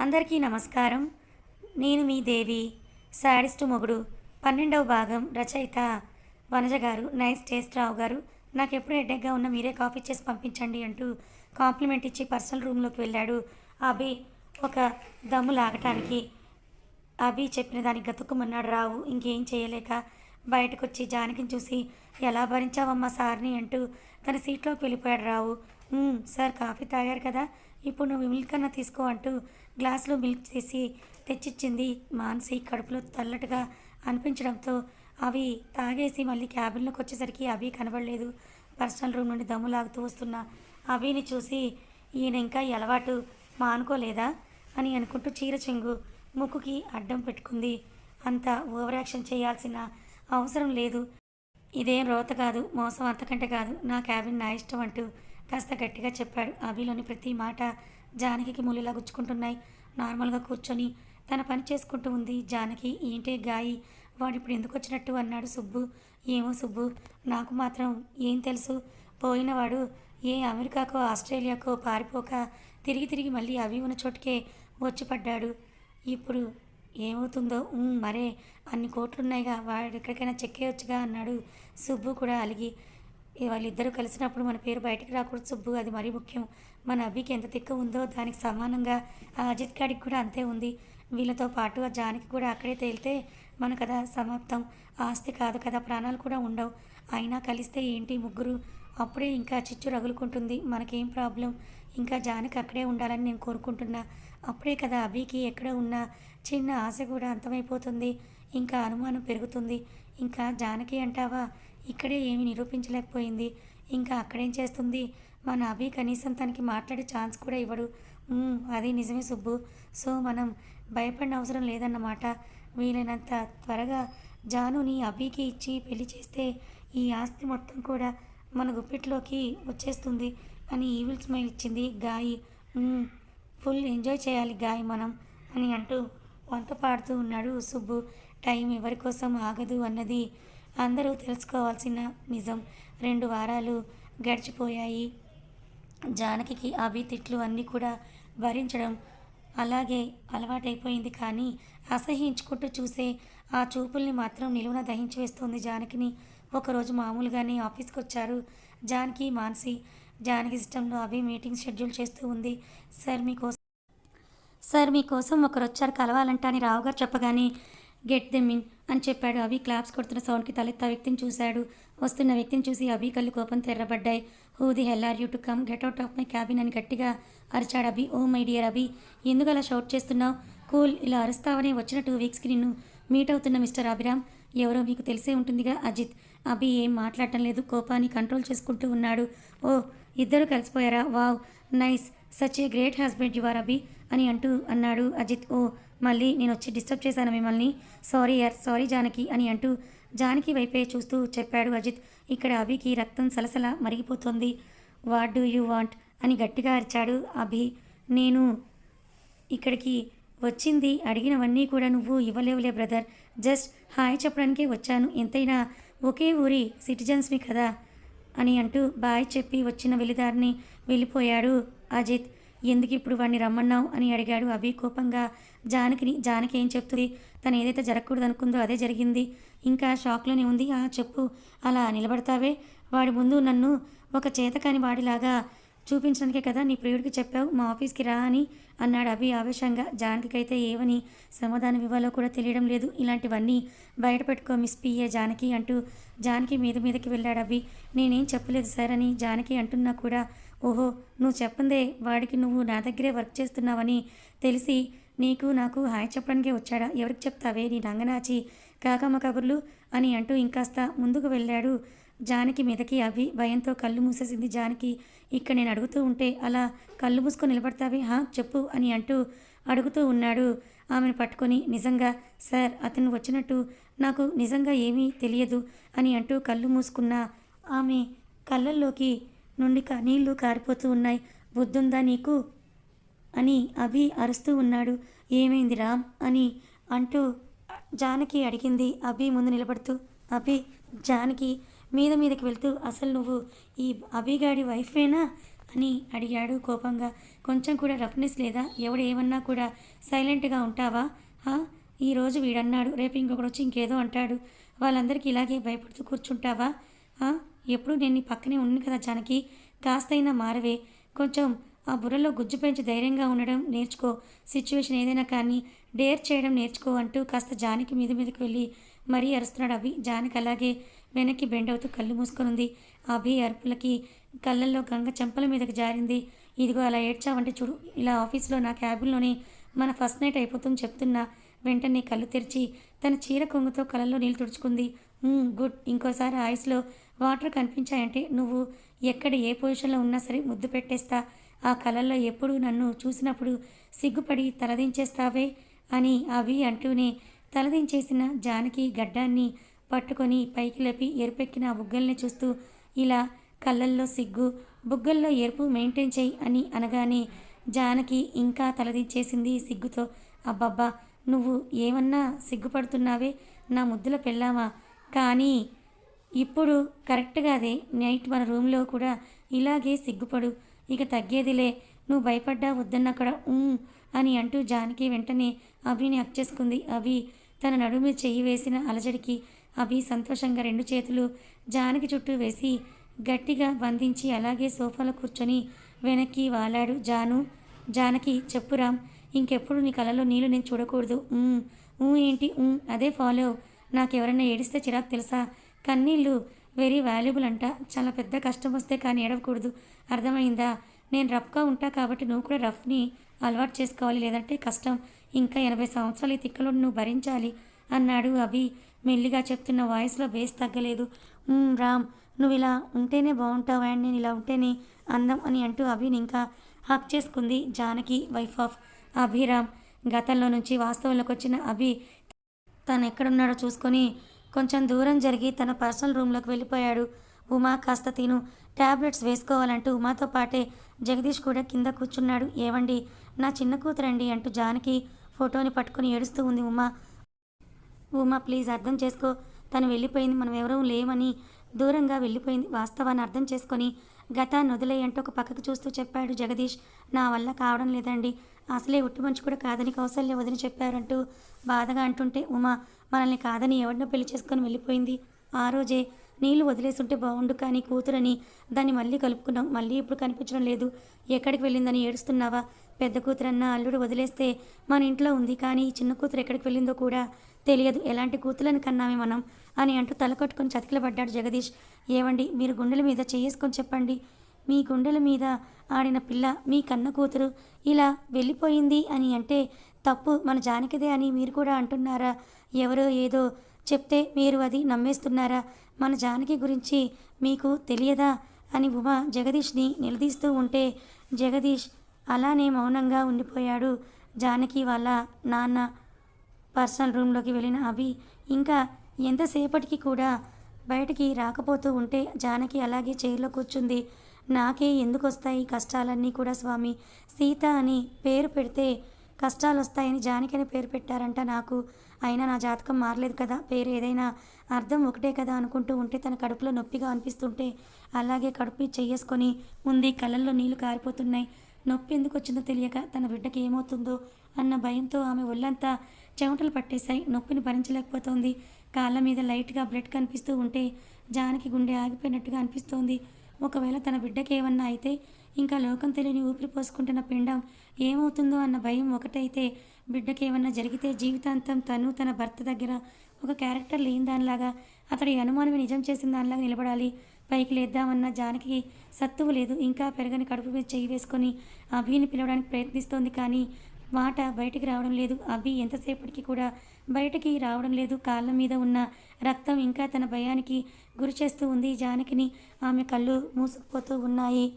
అందరికీ నమస్కారం. నేను మీ దేవి శాడిస్టు మొగుడు పన్నెండవ భాగం రచయిత వనజ గారు. నైస్ టేస్ట్ రావు గారు. నాకు ఎప్పుడు హెడ్డెక్గా ఉన్న మీరే కాఫీ చేసి పంపించండి అంటూ కాంప్లిమెంట్ ఇచ్చి పర్సనల్ రూమ్లోకి వెళ్ళాడు. అభి ఒక దమ్ము లాగటానికి అభి చెప్పిన దానికి గతుక్కుమన్నాడు రావు. ఇంకేం చేయలేక బయటకు వచ్చి జానకిని చూసి ఎలా భరించావమ్మా సార్ని? అంటూ తన సీట్లోకి వెళ్ళిపోయాడు రావు. సార్ కాఫీ తాగారు కదా. ఇప్పుడు నువ్వు మిల్క్ అన్న తీసుకో అంటూ గ్లాసులో మిల్క్ చేసి తెచ్చిచ్చింది మానసి కడుపులో తల్లటగా అనిపించడంతో అవి తాగేసి మళ్ళీ క్యాబిన్లోకి వచ్చేసరికి అవి కనబడలేదు. పర్సనల్ రూమ్ నుండి దమ్ము లాగుతూ వస్తున్న అవిని చూసి ఈయన ఇంకా అలవాటు అలవాటు మానుకోలేదా అని అనుకుంటూ చీర చెంగు ముక్కుకి అడ్డం పెట్టుకుంది. అంత ఓవర్ యాక్షన్ చేయాల్సిన అవసరం లేదు. ఇదేం రోత కాదు మోసం అంతకంటే కాదు నా క్యాబిన్ నా ఇష్టం అంటూ కాస్త గట్టిగా చెప్పాడు. అభిలోని ప్రతి మాట జానకికి ములిలా గుచ్చుకుంటున్నాయి. నార్మల్గా కూర్చొని తన పని చేసుకుంటూ ఉంది. జానకి ఏంటే గాయి? వాడిప్పుడు ఎందుకు వచ్చినట్టు అన్నాడు సుబ్బు. ఏమో సుబ్బు నాకు మాత్రం ఏం తెలుసు. పోయినవాడు ఏ అమెరికాకో ఆస్ట్రేలియాకో పారిపోక తిరిగి తిరిగి మళ్ళీ అవి ఉన్న చోటుకే వచ్చి పడ్డాడు ఇప్పుడు ఏమవుతుందో మరే అన్ని కోట్లున్నాయిగా. వాడు ఎక్కడికైనా చెక్కేయొచ్చుగా అన్నాడు సుబ్బు కూడా అలిగి. వాళ్ళిద్దరూ కలిసినప్పుడు మన పేరు బయటికి రాకూడదు సుబ్బు. అది మరీ ముఖ్యం. మన అభికి ఎంత తిక్కు ఉందో దానికి సమానంగా ఆ అజిత్ గాడికి కూడా అంతే ఉంది. వీళ్ళతో పాటు ఆ జానికి కూడా అక్కడే తేలితే మన కథ సమాప్తం. ఆస్తి కాదు కదా ప్రాణాలు కూడా ఉండవు. అయినా కలిస్తే ఏంటి ముగ్గురు? అప్పుడే ఇంకా చిచ్చు రగులుకుంటుంది. మనకేం ప్రాబ్లం? ఇంకా జానకి అక్కడే ఉండాలని నేను కోరుకుంటున్నా. అప్పుడే కదా అభికి ఎక్కడ ఉన్నా చిన్న ఆశ కూడా అంతమైపోతుంది. ఇంకా అనుమానం పెరుగుతుంది. ఇంకా జానకి అంటావా? ఇక్కడే ఏమీ నిరూపించలేకపోయింది. ఇంకా అక్కడేం చేస్తుంది? మన అభి కనీసం తనకి మాట్లాడే ఛాన్స్ కూడా ఇవ్వడు. అది నిజమే సుబ్బు. సో మనం భయపడిన అవసరం లేదన్నమాట. వీలైనంత త్వరగా జానుని అభికి ఇచ్చి పెళ్ళి చేస్తే ఈ ఆస్తి మొత్తం కూడా మన గుప్పిట్లోకి వచ్చేస్తుంది అని ఈవిల్ స్మైల్ ఇచ్చింది గాయి. ఫుల్ ఎంజాయ్ చేయాలి గాయ మనం అని అంటూ వంత పాడుతూ ఉన్నాడు సుబ్బు. టైం ఎవరి కోసం ఆగదు అన్నది అందరూ తెలుసుకోవాల్సిన నిజం. రెండు వారాలు గడిచిపోయాయి. జానకికి అవి తిట్లు అన్నీ కూడా భరించడం అలాగే అలవాటైపోయింది కానీ అసహించుకుంటూ చూసే ఆ చూపుల్ని మాత్రం నిలువున దహించి వేస్తుంది జానకిని. ఒకరోజు మామూలుగానే ఆఫీస్కి వచ్చారు జానకి మాన్సి. జానకి సిస్టంలో అవి మీటింగ్ షెడ్యూల్ చేస్తూ ఉంది. సార్ మీకోసం సార్ మీకోసం ఒకరు వచ్చారు కలవాలంట అని రావు గారు చెప్పగానే గెట్ దెమ్ ఇన్ అని చెప్పాడు అభి. క్లాప్స్ కొడుతున్న సౌండ్కి తలెత్త వ్యక్తిని చూశాడు. వస్తున్న వ్యక్తిని చూసి అభి కళ్ళు కోపం తెర్రబడ్డాయి who the hell are you to come? Get out of my cabin అని గట్టిగా అరిచాడు అభి. ఓ మై డియర్ అభి ఎందుకు అలా షౌట్ చేస్తున్నావు? కూల్ ఇలా అరుస్తావని వచ్చిన టూ వీక్స్కి నిన్ను మీట్ అవుతున్న మిస్టర్ అభిరామ్. ఎవరో మీకు తెలిసే ఉంటుందిగా అజిత్. అభి ఏం మాట్లాడటం లేదు. కోపాన్ని కంట్రోల్ చేసుకుంటూ ఉన్నాడు. ఓ ఇద్దరు కలిసిపోయారా? Wow nice. Such a great husband your Abhi అని అంటూ అన్నాడు అజిత్. ఓ మళ్ళీ నేను వచ్చి డిస్టర్బ్ చేశాను మిమ్మల్ని. సారీ యార్ సారీ జానకి అని అంటూ జానకి వైపే చూస్తూ చెప్పాడు అజిత్. ఇక్కడ అభికి రక్తం సలసల మరిగిపోతుంది. వాట్ డూ యూ వాంట్ అని గట్టిగా అరిచాడు అభి. నేను ఇక్కడికి వచ్చింది అడిగినవన్నీ కూడా నువ్వు ఇవ్వలేవులే బ్రదర్. జస్ట్ హాయ్ చెప్పడానికే వచ్చాను. ఎంతైనా ఒకే ఊరి సిటిజన్స్వి కదా అని అంటూ బాయ్ చెప్పి వచ్చిన వెలిదారిని వెళ్ళిపోయాడు అజిత్. ఎందుకు ఇప్పుడు వాడిని రమ్మన్నావు అని అడిగాడు అభి కోపంగా. జానకిని జానకి ఏం చెప్తుంది? తను ఏదైతే జరగకూడదు అనుకుందో అదే జరిగింది. ఇంకా షాక్లోనే ఉంది. ఆ చెప్పు. అలా నిలబడతావే? వాడి ముందు నన్ను ఒక చేతకాని వాడిలాగా చూపించడానికే కదా నీ ప్రియుడికి చెప్పావు. మా ఆఫీస్కి రా అని అన్నాడు అభి ఆవేశంగా. జానకికైతే ఏవని సమాధానం ఇవ్వాలో కూడా తెలియడం లేదు. ఇలాంటివన్నీ బయట పెట్టుకో మిస్ పిఏ జానకి అంటూ జానకి మీద మీదకి వెళ్ళాడు అభి. నేనేం చెప్పలేదు సార్ అని జానకి అంటున్నా కూడా ఓహో నువ్వు చెప్పిందే వాడికి నువ్వు నా దగ్గరే వర్క్ చేస్తున్నావని తెలిసి నీకు నాకు హాయ్ చెప్పడానికే వచ్చాడా? ఎవరికి చెప్తావే నీ రంగనాచి? కాకమ్మ కబుర్లు అని అంటూ ఇంకాస్త ముందుకు వెళ్ళాడు జానకి మీదకి. అవి భయంతో కళ్ళు మూసేసింది జానకి. ఇక్కడ నేను అడుగుతూ ఉంటే అలా కళ్ళు మూసుకొని నిలబడతావే? హా చెప్పు అని అంటూ అడుగుతూ ఉన్నాడు. ఆమెను పట్టుకొని నిజంగా సార్ అతను వచ్చినట్టు నాకు నిజంగా ఏమీ తెలియదు అని అంటూ కళ్ళు మూసుకున్న ఆమె కళ్ళల్లోకి నుండి క- నీళ్ళు కారిపోతూ ఉన్నాయి. బుద్ధుందా నీకు? అని అభి అరుస్తూ ఉన్నాడు. ఏమైంది రామ్? అని అంటూ జానకి అడిగింది. అభి ముందు నిలబడుతూ అభి జానకి మీద మీదకి వెళ్తూ అసలు నువ్వు ఈ అభిగాడి వైఫేనా? అని అడిగాడు కోపంగా. కొంచెం కూడా రఫ్నెస్ లేదా? ఎవడు ఏమన్నా కూడా సైలెంట్గా ఉంటావా? ఈరోజు వీడన్నాడు. రేపు ఇంకొకడు వచ్చి ఇంకేదో అంటాడు. వాళ్ళందరికీ ఇలాగే భయపడుతూ కూర్చుంటావా? ఎప్పుడు నేను పక్కనే ఉండి కదా జానకి. కాస్తైనా మారవే. కొంచెం ఆ బుర్రలో గుజ్జు పెంచి ధైర్యంగా ఉండడం నేర్చుకో. సిచ్యువేషన్ ఏదైనా కానీ డేర్ చేయడం నేర్చుకో అంటూ కాస్త జానకి మీద మీదకి వెళ్ళి మరీ అరుస్తున్నాడు అభి. జానకి అలాగే వెనక్కి బెండ్ అవుతూ కళ్ళు మూసుకొని ఉంది అభి అరుపులకి కళ్ళల్లో గంగ చెంపల మీదకి జారింది. ఇదిగో అలా ఏడ్చావంటే చూడు. ఇలా ఆఫీస్లో నా క్యాబిన్లోనే మన ఫస్ట్ నైట్ అయిపోతుంది చెప్తున్నా. వెంటనే కళ్ళు తెరిచి తన చీర కొంగుతో కళ్ళల్లో నీళ్ళు తుడుచుకుంది. గుడ్. ఇంకోసారి ఆయుస్లో వాటర్ కనిపించాయంటే నువ్వు ఎక్కడ ఏ పొజిషన్లో ఉన్నా సరే ముద్దు పెట్టేస్తా. ఆ కళల్లో ఎప్పుడు నన్ను చూసినప్పుడు సిగ్గుపడి తలదించేస్తావే అని అవి అంటూనే తలదించేసిన జానకి గడ్డాన్ని పట్టుకొని పైకి లేపి ఎరుపెక్కిన బుగ్గల్ని చూస్తూ ఇలా కళ్ళల్లో సిగ్గు బుగ్గల్లో ఎరుపు మెయింటైన్ చేయి అని అనగానే జానకి ఇంకా తలదించేసింది సిగ్గుతో అబ్బబ్బా నువ్వు ఏమన్నా సిగ్గుపడుతున్నావే? నా ముద్దుల పెళ్ళామా? కానీ ఇప్పుడు కరెక్ట్గా అదే. నైట్ మన రూమ్లో కూడా ఇలాగే సిగ్గుపడు. ఇక తగ్గేదిలే. నువ్వు భయపడ్డా వద్దన్న అక్కడ "ఊ" అని అంటూ జానకి వెంటనే అభిని హక్ చేసుకుంది. అభి తన నడుము మీద చెయ్యి వేసిన అలజడికి అభి సంతోషంగా రెండు చేతులు జానకి చుట్టూ వేసి గట్టిగా బంధించి అలాగే సోఫాలో కూర్చొని వెనక్కి వాలాడు. జాను జానకి చెప్పురామ్ ఇంకెప్పుడు నీ కలలో నీళ్ళు నేను చూడకూడదు. "ఊ, ఊ ఏంటి? ఊ అదే ఫాలో. నాకెవరైనా ఏడిస్తే చిరాకు తెలుసా? కన్నీళ్ళు వెరీ వాల్యుబుల్ అంట. చాలా పెద్ద కష్టం వస్తే కానీ ఏడవకూడదు. అర్థమైందా? నేను రఫ్గా ఉంటా కాబట్టి నువ్వు కూడా రఫ్ని అలవాటు చేసుకోవాలి. లేదంటే కష్టం. ఇంకా ఎనభై సంవత్సరాలు ఈ తిక్కలో నువ్వు భరించాలి అన్నాడు అభి. మెల్లిగా చెప్తున్న వాయిస్లో బేస్ తగ్గలేదు. రామ్ నువ్వు ఇలా ఉంటేనే బాగుంటావు? అండ్ నేను ఇలా ఉంటేనే అందం అని అంటూ అభిని ఇంకా హక్ చేసుకుంది జానకి వైఫ్ ఆఫ్ అభిరామ్. గతంలో నుంచి వాస్తవంలోకి వచ్చిన అభి తను ఎక్కడున్నాడో చూసుకొని కొంచెం దూరం జరిగి తన పర్సనల్ రూమ్లోకి వెళ్ళిపోయాడు. ఉమా కాస్త తిను. ట్యాబ్లెట్స్ వేసుకోవాలంటూ ఉమాతో పాటే జగదీష్ కూడా కింద కూర్చున్నాడు. ఏవండి? నా చిన్న కూతురండి అంటూ జానకి ఫోటోని పట్టుకొని ఏడుస్తూ ఉంది ఉమా. ఉమా ప్లీజ్ అర్థం చేసుకో. తను వెళ్ళిపోయింది. మనం ఎవరూ లేమని దూరంగా వెళ్ళిపోయింది. వాస్తవాన్ని అర్థం చేసుకొని గతాన్ని వదిలేయంటూ ఒక పక్కకు చూస్తూ చెప్పాడు జగదీష్. నా వల్ల కావడం లేదండి. అసలే ఉట్టి మంచి కూడా కాదని కౌశల్య వదిలి చెప్పారంటూ బాధగా అంటుంటే ఉమా మనల్ని కాదని ఎవరినో పెళ్ళి చేసుకొని వెళ్ళిపోయింది. ఆ రోజే నీళ్ళు వదిలేసుంటే బాగుండు కానీ కూతురని దాన్ని మళ్ళీ కలుపుకున్నాం. మళ్ళీ ఇప్పుడు కనిపించడం లేదు. ఎక్కడికి వెళ్ళిందని ఏడుస్తున్నావా? పెద్ద కూతురన్న అల్లుడు వదిలేస్తే మన ఇంట్లో ఉంది కానీ ఈ చిన్న కూతురు ఎక్కడికి వెళ్ళిందో కూడా తెలియదు. ఎలాంటి కూతులని కన్నామే మనం? అని అంటూ తల కొట్టుకొని చతికిలబడ్డాడు జగదీష్. ఏవండి మీరు గుండెల మీద చేసుకొని చెప్పండి. మీ గుండెల మీద ఆడిన పిల్ల మీ కన్న కూతురు ఇలా వెళ్ళిపోయింది అని అంటే తప్పు మన జానకిదే అని మీరు కూడా అంటున్నారా? ఎవరో ఏదో చెప్తే మీరు అది నమ్మేస్తున్నారా? మన జానకి గురించి మీకు తెలియదా? అని ఉమ జగదీష్ని నిలదీస్తూ ఉంటే జగదీష్ అలానే మౌనంగా ఉండిపోయాడు. జానకి వాళ్ళ నాన్న పర్సనల్ రూమ్లోకి వెళ్ళిన అభి ఇంకా ఎంతసేపటికి కూడా బయటికి రాకపోతూ ఉంటే జానకి అలాగే చైర్లో కూర్చుంది. నాకే ఎందుకు వస్తాయి కష్టాలన్నీ కూడా స్వామి. సీత అని పేరు పెడితే కష్టాలు వస్తాయని జానకి అని పేరు పెట్టారంట నాకు. అయినా నా జాతకం మారలేదు కదా. పేరు ఏదైనా అర్థం ఒకటే కదా అనుకుంటూ ఉంటే తన కడుపులో నొప్పిగా అనిపిస్తుంటే అలాగే కడుపు చేసుకొని ఉంది కళ్ళల్లో నీళ్ళు కారిపోతున్నాయి. నొప్పి ఎందుకు వచ్చిందో తెలియక తన బిడ్డకి ఏమవుతుందో అన్న భయంతో ఆమె ఒళ్ళంతా చెమటలు పట్టేశాయి. నొప్పిని భరించలేకపోతోంది. కాళ్ళ మీద లైట్గా బ్లడ్ కనిపిస్తూ ఉంటే జానకి గుండె ఆగిపోయినట్టుగా అనిపిస్తోంది. ఒకవేళ తన బిడ్డకి ఏమన్నా అయితే ఇంకా లోకం తెలియని ఊపిరి పోసుకుంటున్న పిండం ఏమవుతుందో అన్న భయం ఒకటైతే బిడ్డకి ఏమన్నా జరిగితే జీవితాంతం తను తన భర్త దగ్గర ఒక క్యారెక్టర్ లేని దానిలాగా అతడి అనుమానమే నిజం చేసిన దానిలాగా నిలబడాలి. పైకి లేద్దామన్న జానకి సత్తువు లేదు. ఇంకా పెరగని కడుపు మీద చెయ్యి వేసుకొని అభిని పిలవడానికి ప్రయత్నిస్తోంది కానీ మాట బయటికి రావడం లేదు. అభి ఎంతసేపటికి కూడా బయటికి రావడం లేదు. కాళ్ళ మీద ఉన్న రక్తం ఇంకా తన భయానికి గురి చేస్తూ ఉంది. జానకిని ఆమె కళ్ళు మూసుకుపోతూ ఉన్నాయి.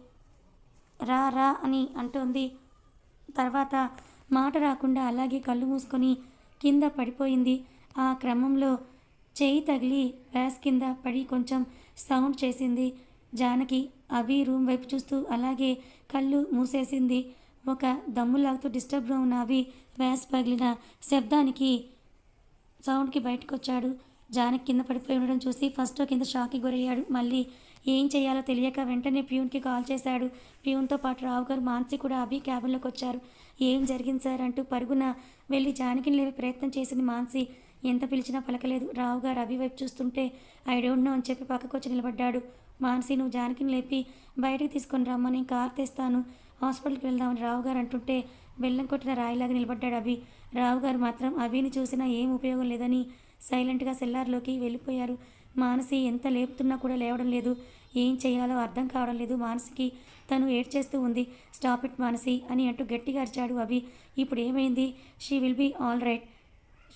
రా రా అని అంటోంది. తర్వాత మాట రాకుండా అలాగే కళ్ళు మూసుకొని కింద పడిపోయింది. ఆ క్రమంలో చేయి తగిలి వ్యాస్ కింద పడి కొంచెం సౌండ్ చేసింది. జానకి అభి రూమ్ వైపు చూస్తూ అలాగే కళ్ళు మూసేసింది. ఒక దమ్ములాగుతూ డిస్టర్బ్గా ఉన్న అవి వ్యాస్ పగిలిన శబ్దానికి సౌండ్కి బయటకు వచ్చాడు జానకి కింద పడిపోయి ఉండడం చూసి ఫస్ట్ కింద షాక్కి గురయ్యాడు. మళ్ళీ ఏం చేయాలో తెలియక వెంటనే ప్యూన్కి కాల్ చేశాడు. ప్యూన్తో పాటు రావు గారు మాన్సి కూడా అభి క్యాబిన్లోకి వచ్చారు. ఏం జరిగింది సార్ అంటూ పరుగున వెళ్ళి జానకిని లేవి ప్రయత్నం చేసింది మాన్సి. ఎంత పిలిచినా పలకలేదు. రావు గారు అభి వైపు చూస్తుంటే ఐ డోంట్ నో అని చెప్పి పక్కకు వచ్చి నిలబడ్డాడు. మాన్సి నువ్వు జానకిని లేపి బయటకు తీసుకొని రమ్మని కార్ తెస్తాను. హాస్పిటల్కి వెళ్దామని రావు గారు అంటుంటే బెల్లం కొట్టిన రాయిలాగా నిలబడ్డాడు అభి. రావు గారు మాత్రం అభిని చూసినా ఏం ఉపయోగం లేదని సైలెంట్గా సెల్లార్లోకి వెళ్ళిపోయారు. మానసి ఎంత లేపుతున్నా కూడా లేవడం లేదు. ఏం చేయాలో అర్థం కావడం లేదు. మానసికి తను ఏడ్చేస్తూ ఉంది. స్టాప్ ఇట్ మానసి అని అంటూ గట్టిగా అరిచాడు అభి. ఇప్పుడు ఏమైంది? She will be all right.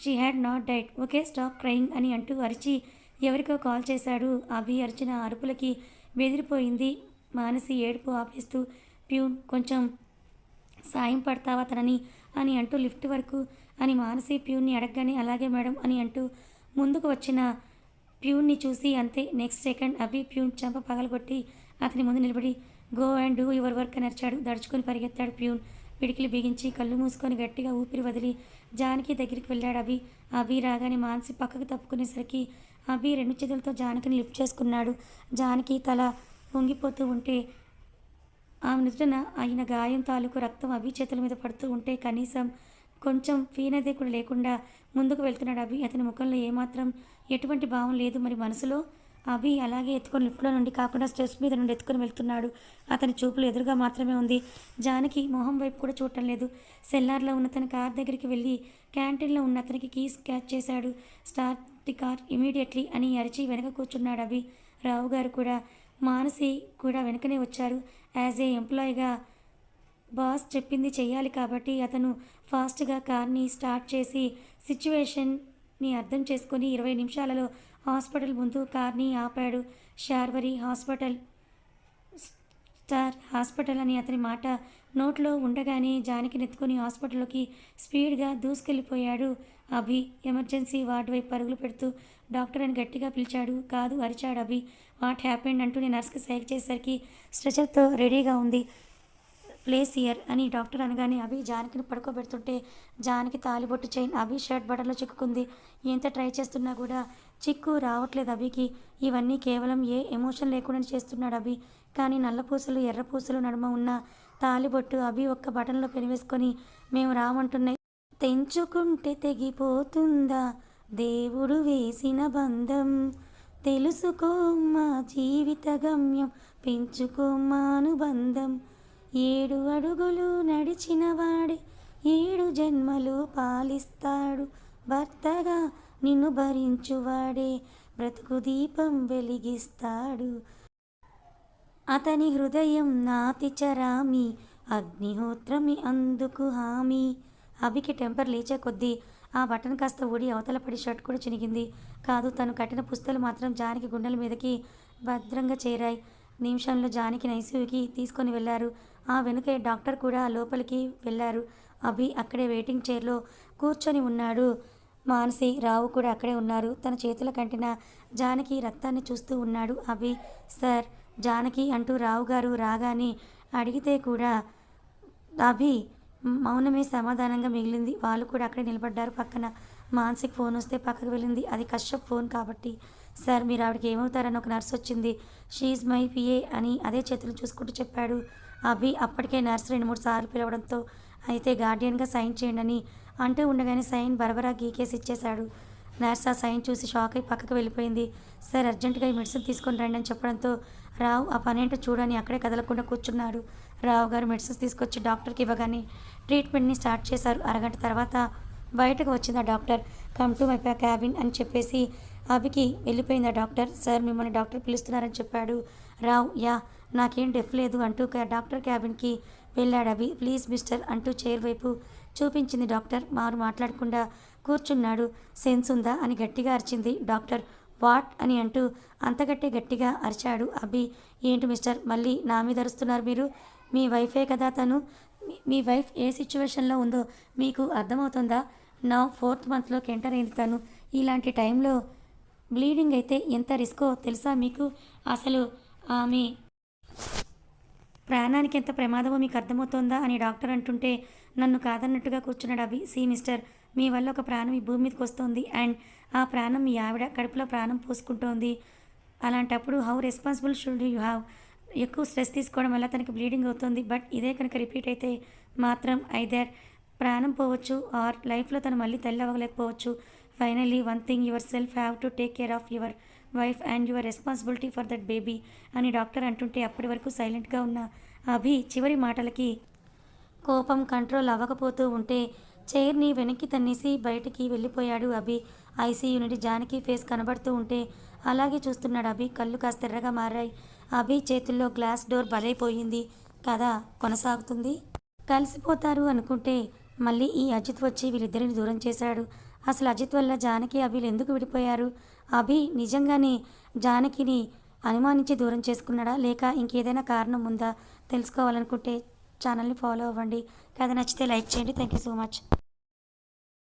She had not died okay stop crying అని అంటూ అరిచి ఎవరికో కాల్ చేశాడు అభి. అరిచిన అరుపులకి బెదిరిపోయింది మానసి ఏడుపు ఆపేస్తూ ప్యూన్ కొంచెం సాయం పడతావా తనని? అని అంటూ లిఫ్ట్ వరకు అని మానసి ప్యూన్ని అడగగానే అలాగే మేడం అని అంటూ ముందుకు వచ్చిన ప్యూన్ని చూసి అంతే. నెక్స్ట్ సెకండ్ అభి ప్యూన్ చంప పగలగొట్టి అతని ముందు నిలబడి go and do your work అని అరిచాడు. దడుచుకొని పరిగెత్తాడు ప్యూన్. పిడికిలు బిగించి కళ్ళు మూసుకొని గట్టిగా ఊపిరి వదిలి జానకి దగ్గరికి వెళ్ళాడు అభి. అభి రాగానే మానసి పక్కకు తప్పుకునేసరికి అభి రెండు చేతులతో జానకిని లిఫ్ట్ చేసుకున్నాడు. జానకి తల పొంగిపోతూ ఉంటే ఆమె నుదుటన ఆయన గాయం తాలూకు రక్తం అభి చేతుల మీద పడుతూ ఉంటే కనీసం కొంచెం ఫీనది కూడా లేకుండా ముందుకు వెళ్తున్నాడు అభి. అతని ముఖంలో ఏమాత్రం ఎటువంటి భావం లేదు. మరి మనసులో అభి అలాగే ఎత్తుకొని లిఫ్ట్లో నుండి కాకుండా స్టెప్స్ మీద నుండి ఎత్తుకొని వెళ్తున్నాడు. అతని చూపులు ఎదురుగా మాత్రమే ఉంది. జానకి మొహం వైపు కూడా చూడటం లేదు. సెల్లార్లో ఉన్న తన కార్ దగ్గరికి వెళ్ళి క్యాంటీన్లో ఉన్న అతనికి కీస్ క్యాచ్ చేశాడు. స్టార్ట్ ది కార్ ఇమీడియట్లీ అని అరిచి వెనక కూర్చున్నాడు అభి. రావు గారు కూడా మానసి కూడా వెనకనే వచ్చారు. యాజ్ ఏ ఎంప్లాయీగా బాస్ చెప్పింది చేయాలి కాబట్టి అతను ఫాస్ట్గా కార్ని స్టార్ట్ చేసి సిచ్యువేషన్ని అర్థం చేసుకొని ఇరవై నిమిషాలలో హాస్పిటల్ ముందు కార్ని ఆపాడు. శార్వరి హాస్పిటల్ స్టార్ హాస్పిటల్ అని అతని మాట నోట్లో ఉండగానే జానికి నెత్తుకొని హాస్పిటల్లోకి స్పీడ్గా దూసుకెళ్ళిపోయాడు. అభి ఎమర్జెన్సీ వార్డు వైపు పరుగులు పెడుతూ డాక్టర్ అని గట్టిగా పిలిచాడు. కాదు అరిచాడు అభి. What happened? అంటూ నేను నర్స్కి సైక్ చేసేసరికి స్ట్రెచర్తో రెడీగా ఉంది. ప్లేస్ ఇయర్ అని డాక్టర్ అనగానే అభి జానకిని పడుకోబెడుతుంటే జానకి తాలిబొట్టు చైన్ అభి షర్ట్ బటన్లో చిక్కుకుంది. ఎంత ట్రై చేస్తున్నా కూడా చిక్కు రావట్లేదు అభికి. ఇవన్నీ కేవలం ఏ ఎమోషన్ లేకుండా చేస్తున్నాడు అభి. కానీ నల్ల పూసలు ఎర్ర పూసలు నడుమ ఉన్న తాలిబొట్టు అభి ఒక్క బటన్లో పెనివేసుకొని మేము రామంటున్నాయి. తెంచుకుంటే తెగిపోతుందా? దేవుడు వేసిన బంధం. తెలుసుకోమ్మా జీవిత గమ్యం. పెంచుకో అనుబంధం. ఏడు అడుగులు నడిచిన వాడే ఏడు జన్మలు పాలిస్తాడు. భర్తగా నిన్ను భరించువాడే బ్రతుకు దీపం వెలిగిస్తాడు. అతని హృదయం నాతి చరామి అగ్నిహోత్రమి అందుకు హామీ. అభికి టెంపర్ లేచే కొద్దీ ఆ బటన్ కాస్త ఊడి అవతల పడి షర్ట్ కూడా చినిగింది. కాదు తను కట్టిన పుస్తలు మాత్రం జానికి గుండెల మీదకి భద్రంగా చేరాయి. నిమిషంలో జానికి నైసీయూకి తీసుకొని వెళ్ళారు. ఆ వెనుకే డాక్టర్ కూడా లోపలికి వెళ్ళారు. అభి అక్కడే వెయిటింగ్ చైర్లో కూర్చొని ఉన్నాడు. మానసి రావు కూడా అక్కడే ఉన్నారు. తన చేతుల కంటిన జానకి రక్తాన్ని చూస్తూ ఉన్నాడు అభి. సార్ జానకి అంటూ రావు గారు రాగానే అడిగితే కూడా అభి మౌనమే సమాధానంగా మిగిలింది. వాళ్ళు కూడా అక్కడే నిలబడ్డారు. పక్కన మానసిక్ ఫోన్ వస్తే పక్కకు వెళ్ళింది. అది కశ్యప్ ఫోన్ కాబట్టి సార్ మీరు ఆవిడకి ఏమవుతారని ఒక నర్స్ వచ్చింది. షీఈ్ మై పిఏ అని అదే చేతులు చూసుకుంటూ చెప్పాడు. అభి అప్పటికే నర్స్ రెండు మూడు సార్లు పిలవడంతో అయితే గార్డియన్గా సైన్ చేయండి అని అంటూ ఉండగానే సైన్ బరబరా గీకేసి ఇచ్చేశాడు. నర్స్ ఆ సైన్ చూసి షాక్ అయి పక్కకు వెళ్ళిపోయింది. సార్ అర్జెంటుగా ఈ మెడిసిన్ తీసుకొని రండి అని చెప్పడంతో రావు ఆ పని ఏంటో చూడని అక్కడే కదలకుండా కూర్చున్నాడు. రావు గారు మెడిసిన్స్ తీసుకొచ్చి డాక్టర్కి ఇవ్వగానే ట్రీట్మెంట్ని స్టార్ట్ చేశారు. అరగంట తర్వాత బయటకు వచ్చింది ఆ doctor. Come to my cabin అని చెప్పేసి అభికి వెళ్ళిపోయింది ఆ డాక్టర్. సార్ మిమ్మల్ని డాక్టర్ పిలుస్తున్నారని చెప్పాడు. రావు యా నాకేం డెఫ్ లేదు అంటూ డాక్టర్ క్యాబిన్కి వెళ్ళాడు అభి. ప్లీజ్ మిస్టర్ అంటూ చైర్ వైపు చూపించింది డాక్టర్. మారు మాట్లాడకుండా కూర్చున్నాడు. సెన్స్ ఉందా? అని గట్టిగా అరిచింది డాక్టర్. వాట్? అని అంటూ అంతకట్టే గట్టిగా అరిచాడు అభి. ఏంటి మిస్టర్? మళ్ళీ నా మీద అరుస్తున్నారు మీరు? మీ వైఫే కదా తను? మీ- వైఫ్ ఏ సిచ్యువేషన్లో ఉందో మీకు అర్థమవుతుందా? నా ఫోర్త్ మంత్లోకి ఎంటర్ అయింది తను. ఇలాంటి టైంలో బ్లీడింగ్ అయితే ఎంత రిస్కో తెలుసా మీకు? అసలు ఆమె ప్రాణానికి ఎంత ప్రమాదమో మీకు అర్థమవుతుందా అని డాక్టర్ అంటుంటే నన్ను కాదన్నట్టుగా కూర్చున్నాడు అభి. C mister. మీ వల్ల ఒక ప్రాణం ఈ భూమి మీదకి వస్తుంది అండ్ ఆ ప్రాణం మీ ఆవిడ కడుపులో ప్రాణం పోసుకుంటోంది. అలాంటప్పుడు how responsible should you have ఎక్కువ స్ట్రెస్ తీసుకోవడం వల్ల తనకి బ్లీడింగ్ అవుతుంది. బట్ ఇదే కనుక రిపీట్ అయితే మాత్రం ఐదర్ ప్రాణం పోవచ్చు ఆర్ లైఫ్లో తను మళ్ళీ తల్లి అవ్వలేకపోవచ్చు. Finally one thing yourself have to take care of your wife and your responsibility for that baby అని డాక్టర్ అంటుంటే అప్పటి వరకు సైలెంట్గా ఉన్న అభి చివరి మాటలకి కోపం కంట్రోల్ అవ్వకపోతూ ఉంటే చైర్ని వెనక్కి తన్నేసి బయటికి వెళ్ళిపోయాడు అభి. ఐసీయూ నుండి జానకి ఫేస్ కనబడుతూ ఉంటే అలాగే చూస్తున్నాడు అభి. కళ్ళు కాస్త ఎర్రగా మారాయి. అభి చేతుల్లో గ్లాస్ డోర్ బలైపోయింది కథ కొనసాగుతుంది. కలిసిపోతారు అనుకుంటే మళ్ళీ ఈ అజిత్ వచ్చి వీళ్ళిద్దరిని దూరం చేశాడు. అసలు అజిత్ వల్ల జానకి అభిలు ఎందుకు విడిపోయారు? అభి నిజంగానే జానకిని అనుమానించి దూరం చేసుకున్నాడా? లేక ఇంకేదైనా కారణం ఉందా? తెలుసుకోవాలనుకుంటే ఛానల్ని ఫాలో అవ్వండి. కథ నచ్చితే లైక్ చేయండి. Thank you so much.